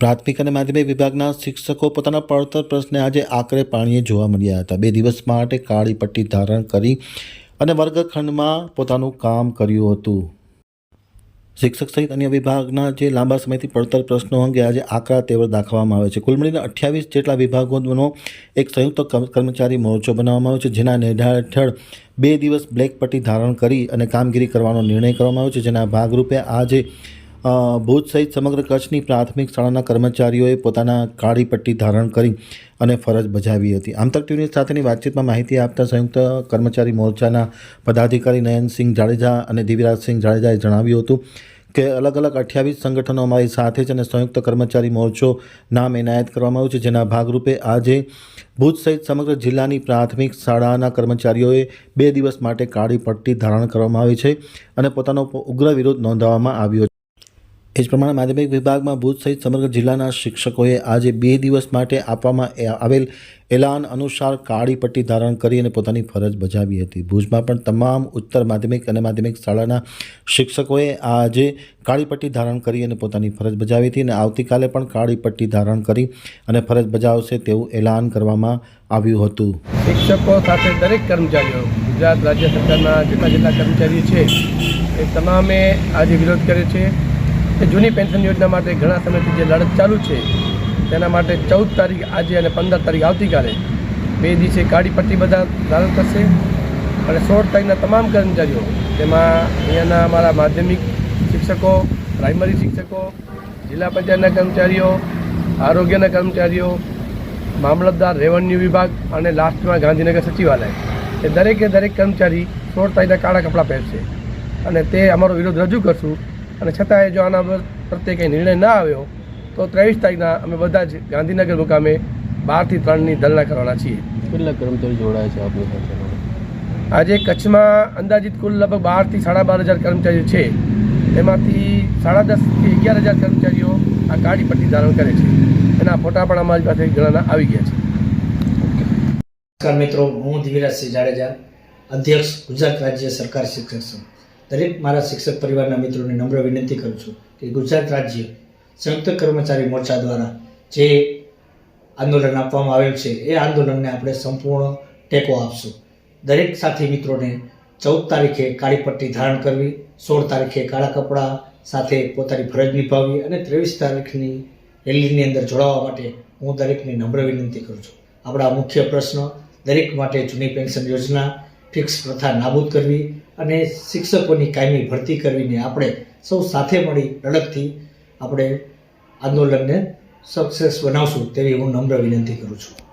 પ્રાથમિક અને માધ્યમિક વિભાગના શિક્ષકો પોતાના પડતર પ્રશ્ને આજે આકરે પાણીએ જોવા મળ્યા હતા. બે દિવસ માટે કાળી પટ્ટી ધારણ કરી અને વર્ગખંડમાં પોતાનું કામ કર્યું હતું. શિક્ષક સહિત અન્ય વિભાગના જે લાંબા સમયથી પડતર પ્રશ્નો અંગે આજે આકરા તેવર દાખવવામાં આવે છે. કુલ મળીને અઠ્યાવીસ જેટલા વિભાગોનો એક સંયુક્ત કર્મચારી મોરચો બનાવવામાં આવ્યો છે, જેના નેઢા હેઠળ બે દિવસ બ્લેક પટ્ટી ધારણ કરી અને કામગીરી કરવાનો નિર્ણય કરવામાં આવ્યો છે, જેના ભાગરૂપે આજે ભુજ સહિત સમગ્ર કચ્છની પ્રાથમિક શાળાના કર્મચારીઓએ પોતાના કાળી પટ્ટી ધારણ કરી અને ફરજ બજાવી હતી. આમતક ટીવી સાથેની વાતચીતમાં માહિતી આપતા સંયુક્ત કર્મચારી મોરચાના પદાધિકારી નયનસિંહ જાડેજા અને દિવ્યરાજસિંહ જાડેજાએ જણાવ્યું હતું કે, અલગ અલગ અઠ્યાવીસ સંગઠનો અમારી સાથે છે અને સંયુક્ત કર્મચારી મોરચો નામ એનાયત કરવામાં આવ્યું છે. જેના ભાગરૂપે આજે ભુજ સહિત સમગ્ર જિલ્લાની પ્રાથમિક શાળાના કર્મચારીઓએ બે દિવસ માટે કાળી પટ્ટી ધારણ કરવામાં આવી છે અને પોતાનો ઉગ્ર વિરોધ નોંધાવવામાં આવ્યો છે. એ જ પ્રમાણે માધ્યમિક વિભાગમાં ભુજ સહિત સમગ્ર જિલ્લાના શિક્ષકોએ આજે બે દિવસ માટે આપવામાં આવેલ એલાન અનુસાર કાળી પટ્ટી ધારણ કરી અને પોતાની ફરજ બજાવી હતી. ભુજમાં પણ તમામ ઉત્તર માધ્યમિક અને માધ્યમિક શાળાના શિક્ષકોએ આજે કાળી પટ્ટી ધારણ કરી અને પોતાની ફરજ બજાવી હતી અને આવતીકાલે પણ કાળી પટ્ટી ધારણ કરી અને ફરજ બજાવશે તેવું એલાન કરવામાં આવ્યું હતું. શિક્ષકો સાથે દરેક કર્મચારીઓ, ગુજરાત રાજ્ય સરકારના જેટલા જેટલા કર્મચારીઓ છે, એ તમામે આજે વિરોધ કર્યો છે. કે જૂની પેન્શન યોજના માટે ઘણા સમયથી જે લડત ચાલુ છે, તેના માટે ચૌદ તારીખ આજે અને પંદર તારીખ આવતીકાલે બે દિવસે કાળી પટ્ટી બધા ધારણ કરશે. અને સોળ તારીખના તમામ કર્મચારીઓ, તેમાં અહીંયાના અમારા માધ્યમિક શિક્ષકો, પ્રાઇમરી શિક્ષકો, જિલ્લા પંચાયતના કર્મચારીઓ, આરોગ્યના કર્મચારીઓ, મામલતદાર, રેવન્યુ વિભાગ અને લાસ્ટમાં ગાંધીનગર સચિવાલય. એ દરેકે દરેક કર્મચારી સોળ તારીખના કાળા કપડાં પહેરશે. અને તે અમારો વિરોધ રજૂ કરશું અને છતાંય જો આના પર- પ્રત્યે કંઈ નિર્ણય ના આવ્યો તો ત્રેવીસ તારીખના અમે બધા જ ગાંધીનગર મુકામે બારથી ત્રણની ધરણા કરવાના છીએ. કેટલા કર્મચારી જોડાયા છે આપની સાથે? આજે કચ્છમાં અંદાજિત કુલ લગભગ બારથી સાડા બાર હજાર કર્મચારીઓ છે. એમાંથી સાડા દસથી અગિયાર હજાર કર્મચારીઓ આ કાળી પટ્ટી ધારણ કરે છે. એના ફોટા પણ અમારી પાસે ઘણાના આવી ગયા છે. નમસ્કાર મિત્રો હું ધીરજસિંહ જાડેજા અધ્યક્ષ ગુજરાત રાજ્ય સરકાર શિક્ષક સંઘ. દરેક મારા શિક્ષક પરિવારના મિત્રોને નમ્ર વિનંતી કરું છું કે ગુજરાત રાજ્ય સંયુક્ત કર્મચારી મોરચા દ્વારા જે આંદોલન આપવામાં આવેલ છે, એ આંદોલનને આપણે સંપૂર્ણ ટેકો આપશું. દરેક સાથી મિત્રોને ચૌદ તારીખે કાળી પટ્ટી ધારણ કરવી, સોળ તારીખે કાળા કપડાં સાથે પોતાની ફરજ નિભાવવી અને ત્રેવીસ તારીખની રેલીની અંદર જોડાવા માટે હું દરેકને નમ્ર વિનંતી કરું છું. આપણા મુખ્ય પ્રશ્ન, દરેક માટે જૂની પેન્શન યોજના ફિક્સ પ્રથા નાબૂદ કરવી અને શિક્ષકોની કાયમી ભરતી કરવીને આપણે સૌ સાથે મળી લડતથી આપણે આંદોલનને સક્સેસ બનાવશું તેવી હું નમ્ર વિનંતી કરું છું.